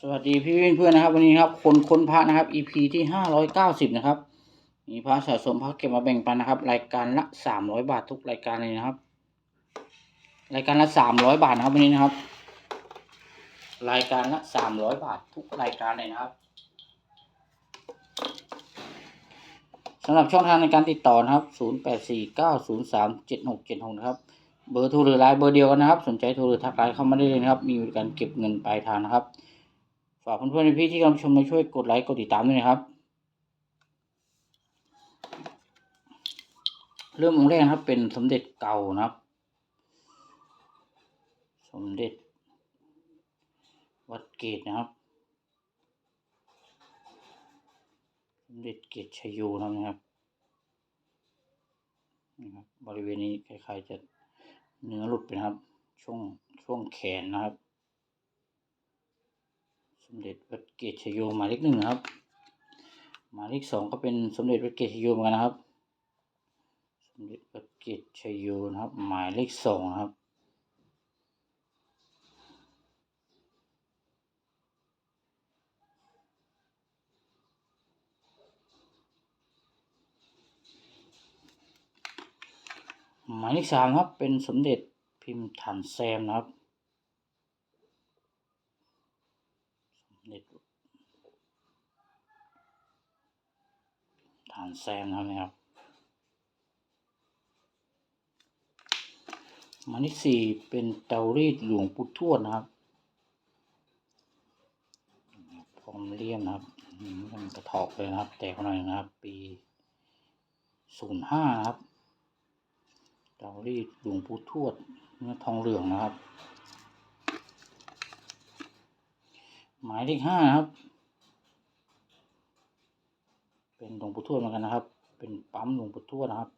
สวัสดีพี่เพื่อนๆนะครับ วันนี้ครับคนค้นพระนะครับ EP ที่ห้าร้อยเก้าสิบนะครับ มีพระสะสมพระเก็บมาแบ่งปันนะครับ รายการละสามร้อยบาททุกรายการเลยนะครับ รายการละสามร้อยบาทนะครับวันนี้นะครับ รายการละสามร้อยบาททุกรายการเลยนะครับสำหรับช่องทางในการติดต่อนะครับศูนย์แปดสี่เก้าศูนย์สามเจ็ดหกเจ็ดหกนะครับเบอร์โทรหรือไลน์เบอร์เดียวกันนะครับ สนใจโทรหรือทักไลน์เข้ามาได้เลยนะครับ มีบริการเก็บเงินปลายทางนะครับ ฝากเพื่อนๆพี่ๆที่กำลังชมมาช่วยกดไลค์กดติดตามด้วยนะครับ เริ่มองค์แรกนะครับ เป็นสมเด็จเก่านะครับ สมเด็จ วัดเกตนะครับ สมเด็จเกตชัยโยนะครับนี่ครับ บริเวณนี้คล้ายๆจะเนื้อหลุดไปนะครับ ช่วงช่วงแขนนะครับ สมเด็จวัดเกตชโยหมายเลขหนึ่งนะครับ หมายเลขสองก็เป็นสมเด็จวัดเกตชโยเหมือนกันนะครับ สมเด็จวัดเกตชโยนะครับ หมายเลขสองนะครับหมายเลขสามครับเป็นสมเด็จพิมพ์ฐานแซมนะครับ สมเด็จฐาน แซมนะครับนะครับมายเลขสี่เป็นเตารีดหลวงปู่ทวดนะครับพร้อมเลี่ยมนะครับมันกระถอกเลยนะครับ แตกหน่อยนะครับ ปีศูนย์ห้าครับเตารีดหลวงปู่ทวดเนื้อทองเหลืองนะครับ หมายเลขห้านะครับ เป็นหลวงปู่ทวดเหมือนกันนะครับ เป็นปั๊มหลวงปู่ทวดนะครับ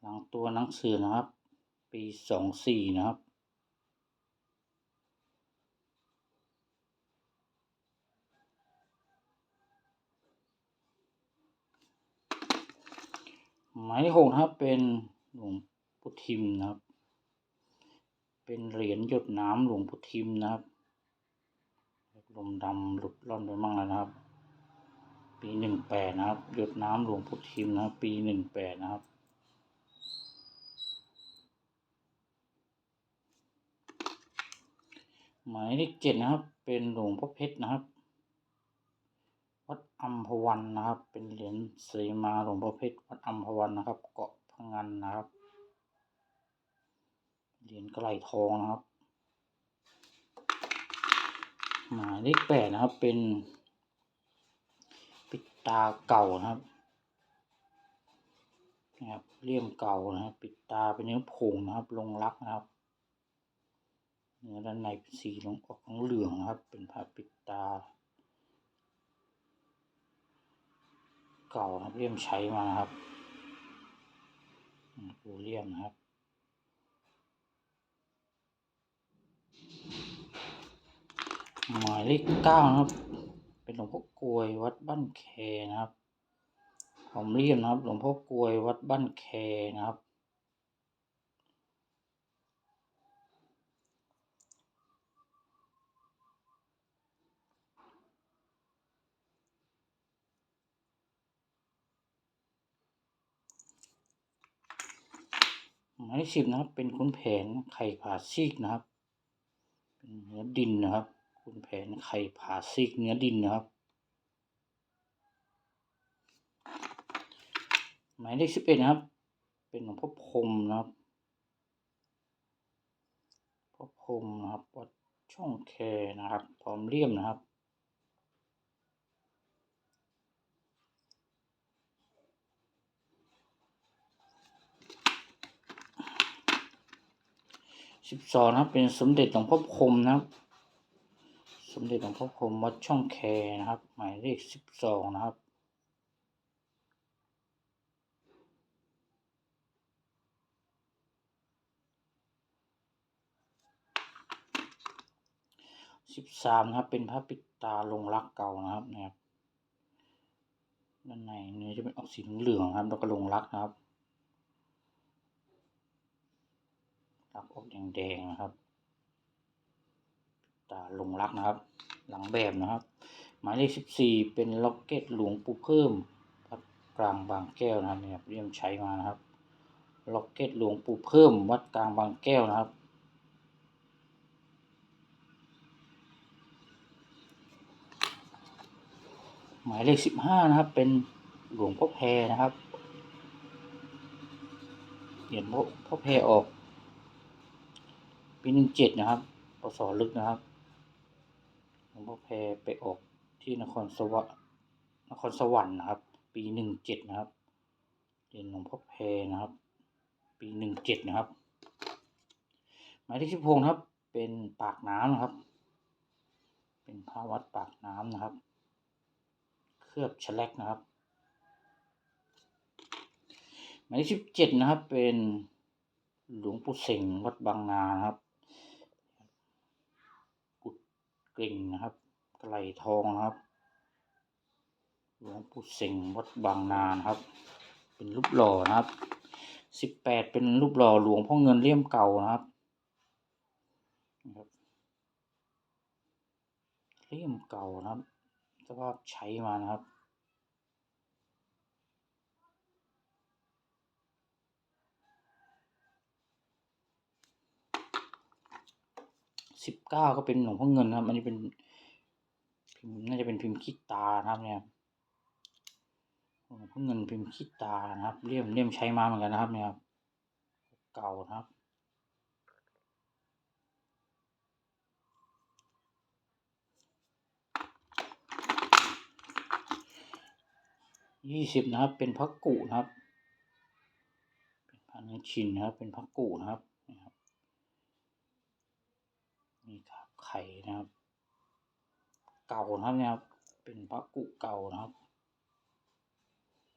หลังตัวหนังสือนะครับ ปีสองสี่นะครับหมายเลขหกนะครับเป็นหลวงปู่ทิมนะครับ เป็นเหรียญหยดน้ำหลวงปู่ทิมนะครับลมดำหลุดล่อนไปมั่งแล้วนะครับ ปีหนึ่งแปดนะครับ หยดน้ำหลวงปู่ทิมนะครับ ปีหนึ่งแปดนะครับ หมายเลขเจ็ดนะครับ เป็นหลวงพ่อเพชรนะครับ วัดอัมพวันนะครับ เป็นเหรียญเสมาหลวงพ่อเพชรวัดอัมพวันนะครับ เกาะพังงันนะครับ เหรียญกระไหลทองนะครับ หมายเลขแปดนะครับ เป็น ตาเก่านะครับนะครับเลี่ยมเก่านะครับ ปิดตาเป็นเนื้อผงนะครับ ลงรักนะครับ เนื้อด้านในเป็นสีลงออกของเหลืองนะครับ เป็นผ้าปิดตา เก่าครับเลี่ยมใช้มานะครับอืมดูเลี่ยมนะครับหมายเลขเก้านะครับ เป็นหลวงพ่อกลวยวัดบ้านแคนะครับผมเรียมนะครับ หลวงพ่อกลวยวัดบ้านแคนะครับ หมายเลขสิบนะครับ เป็นขุนแผนไข่ผาซีกนะครับ เป็นเนื้อดินนะครับ ขุนแผนไข่ผาซีกเนื้อดินนะครับ หมายเลขสิบเอ็ดนะครับ เป็นหลวงพ่อพรมนะครับพ่อพรมนะครับวัดช่องแคนะครับ พร้อมเลี่ยมนะครับสิบสองนะครับเป็นสมเด็จหลวงพ่อพรมนะครับ สมเด็จหลวงพ่อพรหมวัดช่องแคนะครับ หมายเลขสิบสองนะครับ สิบสามนะครับ เป็นพระปิดตาลงรักเก่านะครับนะครับด้านในเนื้อจะเป็นออกสีเหลืองครับ แล้วก็ลงรักนะครับรักออกแดงๆนะครับ ตาลงรักนะครับ หลังแบบนะครับ หมายเลขสิบสี่เป็นล็อกเก็ตหลวงปู่เพิ่มวัดกลางบางแก้วนะครับเนี่ยเรียมใช้มานะครับล็อกเก็ตหลวงปู่เพิ่มวัดกลางบางแก้วนะครับ หมายเลขสิบห้านะครับ เป็นหลวงพ่อแพรนะครับเหรียญพ่อพ่อแพรออกปีหนึ่งเจ็ดนะครับปศลึกนะครับ งพ่อแพรไปออกที่นครสวรรค์นครสวรรค์นะครับ ปีหนึ่งเจ็ดนะครับเรียญหลวงพ่อแพรนะครับ ปีหนึ่งเจ็ดนะครับ หมายเลขสิบหกครับ เป็นปากน้ำนะครับ เป็นพระวัดปากน้ำนะครับ เคลือบแฉลกนะครับ หมายเลขสิบเจ็ดนะครับ เป็นหลวงปู่เสงวัดบางนานะครับกุด กริ่งนะครับไกลทองนะครับหลวงปู่เสงวัดบางนานะครับ เป็นรูปหล่อนะครับสิบแปดเป็นรูปหล่อหลวงพ่อเงินเลี่ยมเก่านะครับนะครับเลี่ยมเก่านะครับ สภาพใช้มานะครับ สิบเก้าก็เป็นหลวงพ่อเงินนะครับ อันนี้เป็นพิมพ์น่าจะเป็นพิมพ์คิดตานะครับเนี่ยหลวงพ่อเงินพิมพ์คิดตานะครับเลี่ยมเลี่ยมใช้มาเหมือนกันนะครับ เนี่ยเก่านะครับยี่สิบนะครับ เป็นพระกุนะครับ เป็นพระเนื้อชินนะครับ เป็นพระกุนะครับ นะครับมีครับไข่นะครับ เก่านะครับเนี่ยครับเป็นพระกุเก่านะครับ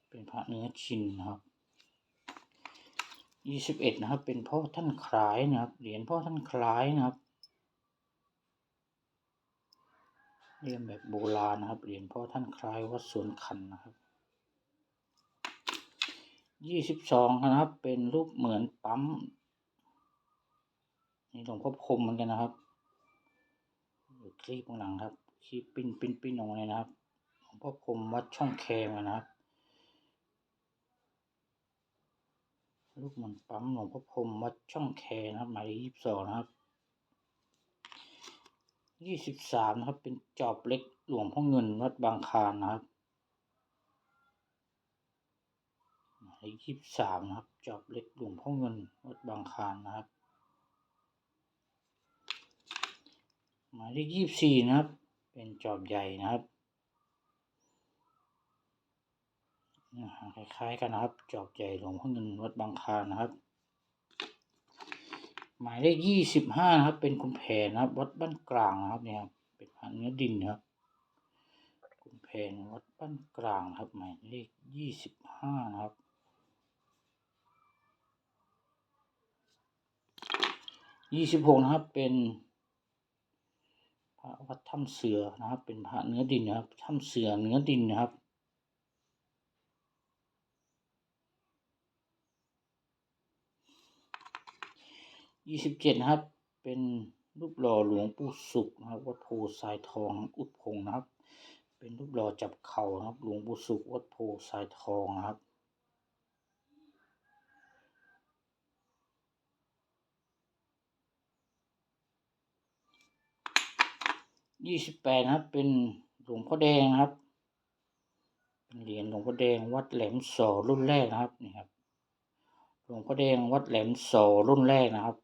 เป็นพระเนื้อชินนะครับยี่สิบเอ็ดนะครับ เป็นพ่อท่านคล้ายนะครับ เหรียญพ่อท่านคล้ายนะครับเรียนแบบโบราณนะครับเหรียญพ่อท่านคล้ายวัดสวนขันนะครับยี่สิบสองนะครับ เป็นรูปเหมือนปั๊มนี่หลวงพ่อคมเหมือนกันนะครับ คลิปข้างหลังครับคลิปปิ้นปิ้นปิ้นออกมาเลยนะครับหลวงพ่อคมวัดช่องแคมนะครับรูปเหมือนปั๊มหลวงพ่อพรมวัดช่องแคนะครับหมายเลขยี่สิบสองนะครับยี่สิบสามนะครับ เป็นจอบเล็กหลวงพ่อเงินวัดบางคานนะครับหมายเลขยี่สิบสามนะครับ จอบเล็กหลวงพ่อเงินวัดบางคานนะครับ หมายเลขยี่สิบสี่นะครับ เป็นจอบใหญ่นะครับคล้ายๆกันนะครับ จอบใหญ่หลวงพ่อเงินวัดบางคานะครับ หมายเลขยี่สิบห้านะครับ เป็นคุณแผนนะครับ วัดบ้านกลางนะครับเนี่ยครับเป็นพระเนื้อดินนะครับ คุณแผนวัดบ้านกลางนะครับ หมายเลขยี่สิบห้านะครับยี่สิบหกนะครับเป็น ระวัดถ้ำเสือนะครับ เป็นพระเนื้อดินนะครับถ้ำเสือเนื้อดินนะครับยี่สิบเจ็ดนะครับ เป็นรูปหล่อหลวงปู่สุขนะครับวัดโพทรายทองอุดพงนะครับ เป็นรูปหล่อจับเข่านะครับ หลวงปู่สุขวัดโพทรายทองนะครับ ยี่สิบแปดครับ เป็นหลวงพ่อแดงครับเป็นเหรียญหลวงพ่อแดงวัดแหลมสอรุ่นแรกนะครับนี่ครับ หลวงพ่อแดงวัดแหลมสอรุ่นแรกนะครับ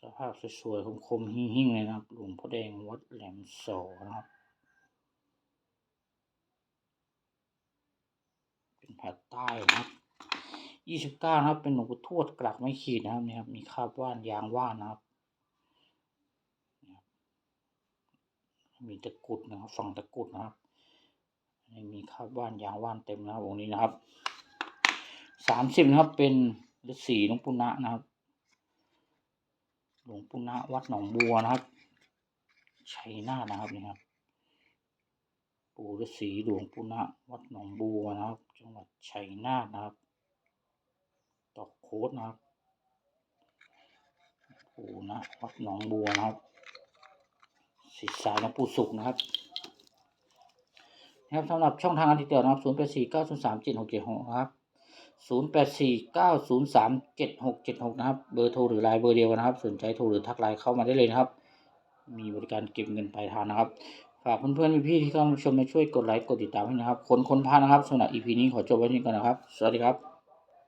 สภาพสวยๆคมๆหิ่งๆเลยนะครับ หลวงพ่อแดงวัดแหลมสอนะครับ เป็นผัดใต้นะครับยี่สิบเก้านะครับ เป็นหลวงปู่ทวดกลักไม่ขีดนะครับนี่ครับ มีคาบว่านยางว่านนะครับ มีตะกุดนะครับ ฝั่งตะกุดนะครับนี่มีคาบว่านยางว่านเต็มนะครับองค์นี้นะครับสามสิบนะครับเป็นฤาษีหลวงปู่ณะนะครับ หลวงปู่ณะวัดหนองบัวนะครับชัยนาทนะครับนี่ครับปู่ฤาษีหลวงปู่ณะวัดหนองบัวนะครับ จังหวัดชัยนาทนะครับตอกโคดนะครับปู่ณะวัดหนองบัวนะครับ ศิษสายหลวงปู่สุขนะครับนะครับสำหรับช่องทางการติดต่อนะครับ 0 8 4 9 0 3 7 6 7 6นะครับ 0 8 4 9 0 3 7 6 7 6 นะครับ เบอร์โทรหรือไลน์เบอร์เดียวกันนะครับ สนใจโทรหรือทักไลน์เข้ามาได้เลยนะครับ มีบริการเก็บเงินปลายทางนะครับ ฝากเพื่อนๆพี่ๆที่เข้ามาชมมาช่วยกดไลค์กดติดตามให้นะครับ คนคนพานะครับสำหรับ EP นี้ขอจบไว้ที่นี่ก่อนนะครับ สวัสดีครับ